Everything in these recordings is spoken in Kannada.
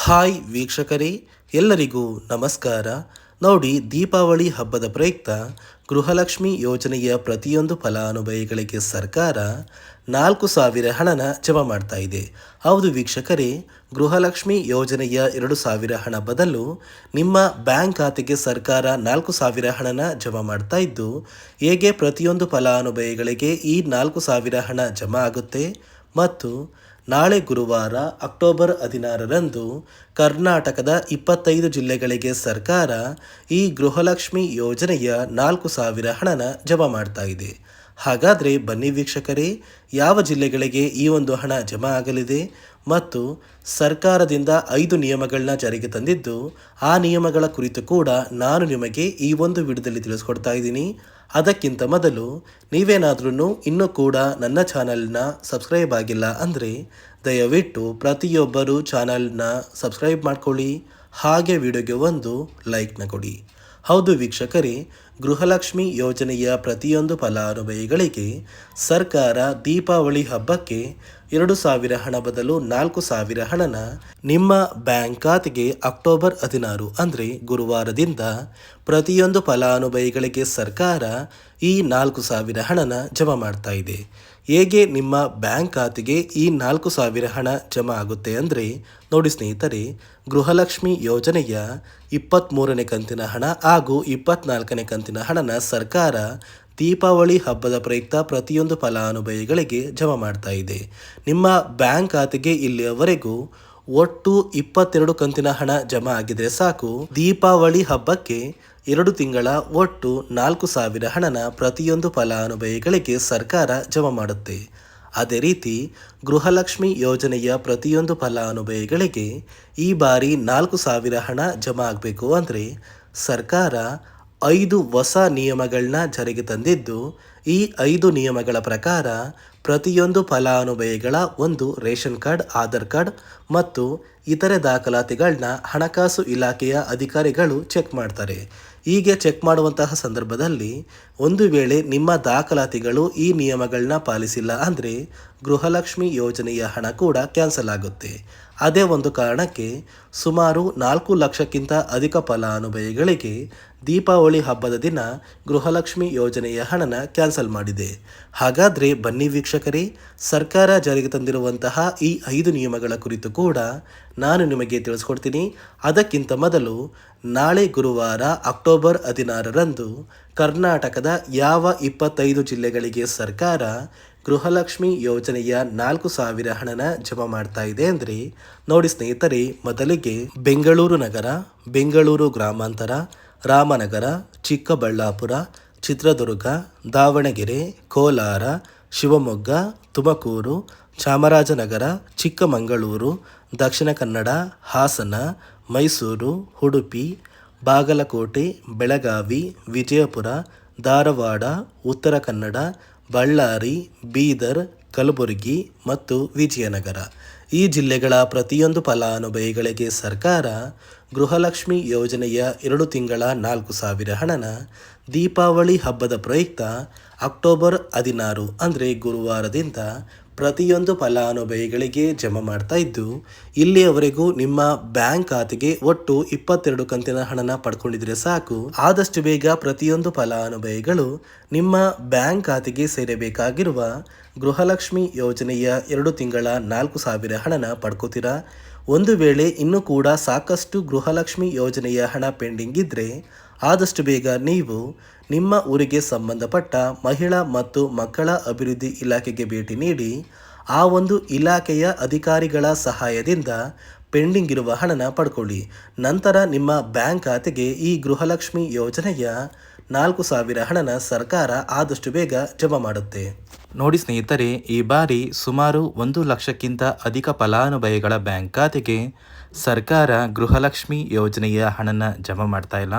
ಹಾಯ್ ವೀಕ್ಷಕರೇ, ಎಲ್ಲರಿಗೂ ನಮಸ್ಕಾರ. ನೋಡಿ, ದೀಪಾವಳಿ ಹಬ್ಬದ ಪ್ರಯುಕ್ತ ಗೃಹಲಕ್ಷ್ಮಿ ಯೋಜನೆಯ ಪ್ರತಿಯೊಂದು ಫಲಾನುಭವಿಗಳಿಗೆ ಸರ್ಕಾರ ನಾಲ್ಕು ಸಾವಿರ ಹಣನ ಜಮಾ ಮಾಡ್ತಾ ಇದೆ. ಹೌದು ವೀಕ್ಷಕರೇ, ಗೃಹಲಕ್ಷ್ಮಿ ಯೋಜನೆಯ ಎರಡು ಸಾವಿರ ಹಣ ಬದಲು ನಿಮ್ಮ ಬ್ಯಾಂಕ್ ಖಾತೆಗೆ ಸರ್ಕಾರ ನಾಲ್ಕು ಸಾವಿರ ಹಣನ ಜಮಾ ಮಾಡ್ತಾ ಇದ್ದು, ಹೇಗೆ ಪ್ರತಿಯೊಂದು ಫಲಾನುಭವಿಗಳಿಗೆ ಈ ನಾಲ್ಕು ಸಾವಿರ ಹಣ ಜಮಾ ಆಗುತ್ತೆ ಮತ್ತು ನಾಳೆ ಗುರುವಾರ ಅಕ್ಟೋಬರ್ ಹದಿನಾರರಂದು ಕರ್ನಾಟಕದ ಇಪ್ಪತ್ತೈದು ಜಿಲ್ಲೆಗಳಿಗೆ ಸರ್ಕಾರ ಈ ಗೃಹಲಕ್ಷ್ಮಿ ಯೋಜನೆಯ ನಾಲ್ಕು ಸಾವಿರ ಹಣನ ಜಮಾ ಮಾಡ್ತಾ ಇದೆ. ಹಾಗಾದರೆ ಬನ್ನಿ ವೀಕ್ಷಕರೇ, ಯಾವ ಜಿಲ್ಲೆಗಳಿಗೆ ಈ ಒಂದು ಹಣ ಜಮಾ ಆಗಲಿದೆ? ಮತ್ತು ಸರ್ಕಾರದಿಂದ ಐದು ನಿಯಮಗಳನ್ನ ಜಾರಿಗೆ ತಂದಿದ್ದು, ಆ ನಿಯಮಗಳ ಕುರಿತು ಕೂಡ ನಾನು ನಿಮಗೆ ಈ ಒಂದು ವಿಡಿಯೋದಲ್ಲಿ ತಿಳಿಸ್ಕೊಡ್ತಾ ಇದ್ದೀನಿ. ಅದಕ್ಕಿಂತ ಮೊದಲು ನೀವೇನಾದ್ರೂ ಇನ್ನೂ ಕೂಡ ನನ್ನ ಚಾನಲ್ನ ಸಬ್ಸ್ಕ್ರೈಬ್ ಆಗಿಲ್ಲ ಅಂದರೆ ದಯವಿಟ್ಟು ಪ್ರತಿಯೊಬ್ಬರು ಚಾನಲ್ನ ಸಬ್ಸ್ಕ್ರೈಬ್ ಮಾಡ್ಕೊಳ್ಳಿ, ಹಾಗೆ ವಿಡಿಯೋಗೆ ಒಂದು ಲೈಕ್ನ ಕೊಡಿ. ಹೌದು ವೀಕ್ಷಕರೇ, ಗೃಹಲಕ್ಷ್ಮಿ ಯೋಜನೆಯ ಪ್ರತಿಯೊಂದು ಫಲಾನುಭವಿಗಳಿಗೆ ಸರ್ಕಾರ ದೀಪಾವಳಿ ಹಬ್ಬಕ್ಕೆ ಎರಡು ಸಾವಿರ ಹಣ ಬದಲು ನಾಲ್ಕು ಸಾವಿರ ಹಣನ ನಿಮ್ಮ ಬ್ಯಾಂಕ್ ಖಾತೆಗೆ ಅಕ್ಟೋಬರ್ ಹದಿನಾರು ಅಂದರೆ ಗುರುವಾರದಿಂದ ಪ್ರತಿಯೊಂದು ಫಲಾನುಭವಿಗಳಿಗೆ ಸರ್ಕಾರ ಈ ನಾಲ್ಕು ಸಾವಿರ ಹಣನ ಜಮಾ ಮಾಡ್ತಾ ಇದೆ. ಹೇಗೆ ನಿಮ್ಮ ಬ್ಯಾಂಕ್ ಖಾತೆಗೆ ಈ ನಾಲ್ಕು ಸಾವಿರ ಹಣ ಜಮಾ ಆಗುತ್ತೆ ಅಂದರೆ? ನೋಡಿ ಸ್ನೇಹಿತರೆ, ಗೃಹಲಕ್ಷ್ಮಿ ಯೋಜನೆಯ ಇಪ್ಪತ್ತ್ಮೂರನೇ ಕಂತಿನ ಹಣ ಹಾಗೂ ಇಪ್ಪತ್ನಾಲ್ಕನೇ ಕಂತಿನ ಹಣನ ಸರ್ಕಾರ ದೀಪಾವಳಿ ಹಬ್ಬದ ಪ್ರಯುಕ್ತ ಪ್ರತಿಯೊಂದು ಫಲಾನುಭವಿಗಳಿಗೆ ಜಮಾ ಮಾಡ್ತಾ ಇದೆ. ನಿಮ್ಮ ಬ್ಯಾಂಕ್ ಖಾತೆಗೆ ಇಲ್ಲಿಯವರೆಗೂ ಒಟ್ಟು ಇಪ್ಪತ್ತೆರಡು ಕಂತಿನ ಹಣ ಜಮಾ ಆಗಿದ್ರೆ ಸಾಕು. ದೀಪಾವಳಿ ಹಬ್ಬಕ್ಕೆ ಎರಡು ತಿಂಗಳ ಒಟ್ಟು ನಾಲ್ಕು ಸಾವಿರ ಹಣನ ಪ್ರತಿಯೊಂದು ಫಲಾನುಭವಿಗಳಿಗೆ ಸರ್ಕಾರ ಜಮಾ ಮಾಡುತ್ತೆ. ಅದೇ ರೀತಿ ಗೃಹಲಕ್ಷ್ಮಿ ಯೋಜನೆಯ ಪ್ರತಿಯೊಂದು ಫಲಾನುಭವಿಗಳಿಗೆ ಈ ಬಾರಿ ನಾಲ್ಕು ಸಾವಿರ ಹಣ ಜಮಾ ಆಗಬೇಕು ಅಂದರೆ ಸರ್ಕಾರ ಐದು ಹೊಸ ನಿಯಮಗಳನ್ನ ಜಾರಿಗೆ ತಂದಿದ್ದು ಈ ಐದು ನಿಯಮಗಳ ಪ್ರಕಾರ ಪ್ರತಿಯೊಂದು ಫಲಾನುಭವಿಗಳ ಒಂದು ರೇಷನ್ ಕಾರ್ಡ್, ಆಧಾರ್ ಕಾರ್ಡ್ ಮತ್ತು ಇತರೆ ದಾಖಲಾತಿಗಳನ್ನ ಹಣಕಾಸು ಇಲಾಖೆಯ ಅಧಿಕಾರಿಗಳು ಚೆಕ್ ಮಾಡ್ತಾರೆ. ಹೀಗೆ ಚೆಕ್ ಮಾಡುವಂತಹ ಸಂದರ್ಭದಲ್ಲಿ ಒಂದು ವೇಳೆ ನಿಮ್ಮ ದಾಖಲಾತಿಗಳು ಈ ನಿಯಮಗಳನ್ನ ಪಾಲಿಸಿಲ್ಲ ಅಂದರೆ ಗೃಹಲಕ್ಷ್ಮಿ ಯೋಜನೆಯ ಹಣ ಕೂಡ ಕ್ಯಾನ್ಸಲ್ ಆಗುತ್ತೆ. ಅದೇ ಒಂದು ಕಾರಣಕ್ಕೆ ಸುಮಾರು ನಾಲ್ಕು ಲಕ್ಷಕ್ಕಿಂತ ಅಧಿಕ ಫಲಾನುಭವಿಗಳಿಗೆ ದೀಪಾವಳಿ ಹಬ್ಬದ ದಿನ ಗೃಹಲಕ್ಷ್ಮಿ ಯೋಜನೆಯ ಹಣನ ಕ್ಯಾನ್ಸಲ್ ಮಾಡಿದೆ. ಹಾಗಾದರೆ ಬನ್ನಿ ವೀಕ್ಷಕರೇ, ಸರ್ಕಾರ ಜಾರಿಗೆ ತಂದಿರುವಂತಹ ಈ ಐದು ನಿಯಮಗಳ ಕುರಿತು ಕೂಡ ನಾನು ನಿಮಗೆ ತಿಳಿಸ್ಕೊಡ್ತೀನಿ. ಅದಕ್ಕಿಂತ ಮೊದಲು ನಾಳೆ ಗುರುವಾರ ಅಕ್ಟೋಬರ್ ಹದಿನಾರರಂದು ಕರ್ನಾಟಕದ ಯಾವ ಇಪ್ಪತ್ತೈದು ಜಿಲ್ಲೆಗಳಿಗೆ ಸರ್ಕಾರ ಗೃಹಲಕ್ಷ್ಮಿ ಯೋಜನೆಯ ನಾಲ್ಕು ಸಾವಿರ ಹಣನ ಜಮಾ ಮಾಡ್ತಾ ಇದೆ ಅಂದರೆ, ನೋಡಿ ಸ್ನೇಹಿತರೆ, ಮೊದಲಿಗೆ ಬೆಂಗಳೂರು ನಗರ, ಬೆಂಗಳೂರು ಗ್ರಾಮಾಂತರ, ರಾಮನಗರ, ಚಿಕ್ಕಬಳ್ಳಾಪುರ, ಚಿತ್ರದುರ್ಗ, ದಾವಣಗೆರೆ, ಕೋಲಾರ, ಶಿವಮೊಗ್ಗ, ತುಮಕೂರು, ಚಾಮರಾಜನಗರ, ಚಿಕ್ಕಮಗಳೂರು, ದಕ್ಷಿಣ ಕನ್ನಡ, ಹಾಸನ, ಮೈಸೂರು, ಉಡುಪಿ, ಬಾಗಲಕೋಟೆ, ಬೆಳಗಾವಿ, ವಿಜಯಪುರ, ಧಾರವಾಡ, ಉತ್ತರ ಕನ್ನಡ ಬಳ್ಳಾರಿ, ಬೀದರ್, ಕಲಬುರಗಿ ಮತ್ತು ವಿಜಯನಗರ. ಈ ಜಿಲ್ಲೆಗಳ ಪ್ರತಿಯೊಂದು ಫಲಾನುಭವಿಗಳಿಗೆ ಸರ್ಕಾರ ಗೃಹಲಕ್ಷ್ಮಿ ಯೋಜನೆಯ ಎರಡು ತಿಂಗಳ ನಾಲ್ಕು ಸಾವಿರ ಹಣನ ದೀಪಾವಳಿ ಹಬ್ಬದ ಪ್ರಯುಕ್ತ ಅಕ್ಟೋಬರ್ ಹದಿನಾರು, ಅಂದರೆ ಗುರುವಾರದಿಂದ ಪ್ರತಿಯೊಂದು ಫಲಾನುಭವಿಗಳಿಗೆ ಜಮಾ ಮಾಡ್ತಾ ಇದ್ದು, ಇಲ್ಲಿಯವರೆಗೂ ನಿಮ್ಮ ಬ್ಯಾಂಕ್ ಖಾತೆಗೆ ಒಟ್ಟು ಇಪ್ಪತ್ತೆರಡು ಕಂತಿನ ಹಣನ ಪಡ್ಕೊಂಡಿದ್ರೆ ಸಾಕು. ಆದಷ್ಟು ಬೇಗ ಪ್ರತಿಯೊಂದು ಫಲಾನುಭವಿಗಳು ನಿಮ್ಮ ಬ್ಯಾಂಕ್ ಖಾತೆಗೆ ಸೇರಬೇಕಾಗಿರುವ ಗೃಹಲಕ್ಷ್ಮಿ ಯೋಜನೆಯ ಎರಡು ತಿಂಗಳ ನಾಲ್ಕು ಸಾವಿರ ಹಣನ ಪಡ್ಕೋತೀರಾ? ಒಂದು ವೇಳೆ ಇನ್ನೂ ಕೂಡ ಸಾಕಷ್ಟು ಗೃಹಲಕ್ಷ್ಮಿ ಯೋಜನೆಯ ಹಣ ಪೆಂಡಿಂಗ್ ಇದ್ದರೆ ಆದಷ್ಟು ಬೇಗ ನೀವು ನಿಮ್ಮ ಊರಿಗೆ ಸಂಬಂಧಪಟ್ಟ ಮಹಿಳಾ ಮತ್ತು ಮಕ್ಕಳ ಅಭಿವೃದ್ಧಿ ಇಲಾಖೆಗೆ ಭೇಟಿ ನೀಡಿ, ಆ ಒಂದು ಇಲಾಖೆಯ ಅಧಿಕಾರಿಗಳ ಸಹಾಯದಿಂದ ಪೆಂಡಿಂಗ್ ಇರುವ ಹಣನ ಪಡ್ಕೊಳ್ಳಿ. ನಂತರ ನಿಮ್ಮ ಬ್ಯಾಂಕ್ ಖಾತೆಗೆ ಈ ಗೃಹಲಕ್ಷ್ಮಿ ಯೋಜನೆಯ ನಾಲ್ಕು ಸಾವಿರ ಹಣನ ಸರ್ಕಾರ ಆದಷ್ಟು ಬೇಗ ಜಮಾ ಮಾಡುತ್ತೆ. ನೋಡಿ ಸ್ನೇಹಿತರೆ, ಈ ಬಾರಿ ಸುಮಾರು ಒಂದು ಲಕ್ಷಕ್ಕಿಂತ ಅಧಿಕ ಫಲಾನುಭವಿಗಳ ಬ್ಯಾಂಕ್ ಖಾತೆಗೆ ಸರ್ಕಾರ ಗೃಹಲಕ್ಷ್ಮಿ ಯೋಜನೆಯ ಹಣನ ಜಮಾ ಮಾಡ್ತಾ ಇಲ್ಲ.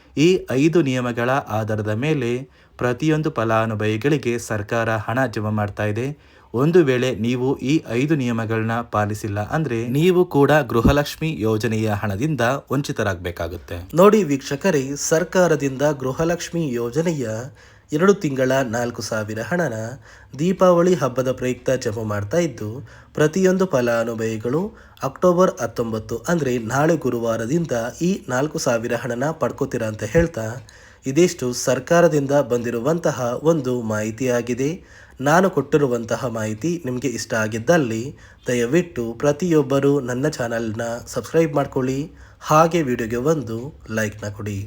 ಈ ಐದು ನಿಯಮಗಳ ಆಧಾರದ ಮೇಲೆ ಪ್ರತಿಯೊಂದು ಫಲಾನುಭವಿಗಳಿಗೆ ಸರ್ಕಾರ ಹಣ ಜಮಾ ಮಾಡ್ತಾ ಇದೆ. ಒಂದು ವೇಳೆ ನೀವು ಈ ಐದು ನಿಯಮಗಳನ್ನ ಪಾಲಿಸಿಲ್ಲ ಅಂದ್ರೆ ನೀವು ಕೂಡ ಗೃಹಲಕ್ಷ್ಮಿ ಯೋಜನೆಯ ಹಣದಿಂದ ವಂಚಿತರಾಗಬೇಕಾಗುತ್ತೆ. ನೋಡಿ ವೀಕ್ಷಕರೇ, ಸರ್ಕಾರದಿಂದ ಗೃಹಲಕ್ಷ್ಮಿ ಯೋಜನೆಯ ಎರಡು ತಿಂಗಳ ನಾಲ್ಕು ಸಾವಿರ ಹಣನ ದೀಪಾವಳಿ ಹಬ್ಬದ ಪ್ರಯುಕ್ತ ಜಮಾ ಮಾಡ್ತಾ ಇದ್ದು, ಪ್ರತಿಯೊಂದು ಫಲಾನುಭವಿಗಳು ಅಕ್ಟೋಬರ್ ಹತ್ತೊಂಬತ್ತು ಅಂದರೆ ನಾಳೆ ಗುರುವಾರದಿಂದ ಈ ನಾಲ್ಕು ಸಾವಿರ ಹಣನ ಪಡ್ಕೋತೀರಾ ಅಂತ ಹೇಳ್ತಾ, ಇದಿಷ್ಟು ಸರ್ಕಾರದಿಂದ ಬಂದಿರುವಂತಹ ಒಂದು ಮಾಹಿತಿಯಾಗಿದೆ. ನಾನು ಕೊಟ್ಟಿರುವಂತಹ ಮಾಹಿತಿ ನಿಮಗೆ ಇಷ್ಟ ಆಗಿದ್ದಲ್ಲಿ ದಯವಿಟ್ಟು ಪ್ರತಿಯೊಬ್ಬರು ನನ್ನ ಚಾನಲ್ನ ಸಬ್ಸ್ಕ್ರೈಬ್ ಮಾಡ್ಕೊಳ್ಳಿ. ಹಾಗೆ ವಿಡಿಯೋಗೆ ಒಂದು ಲೈಕ್ನ ಕೊಡಿ.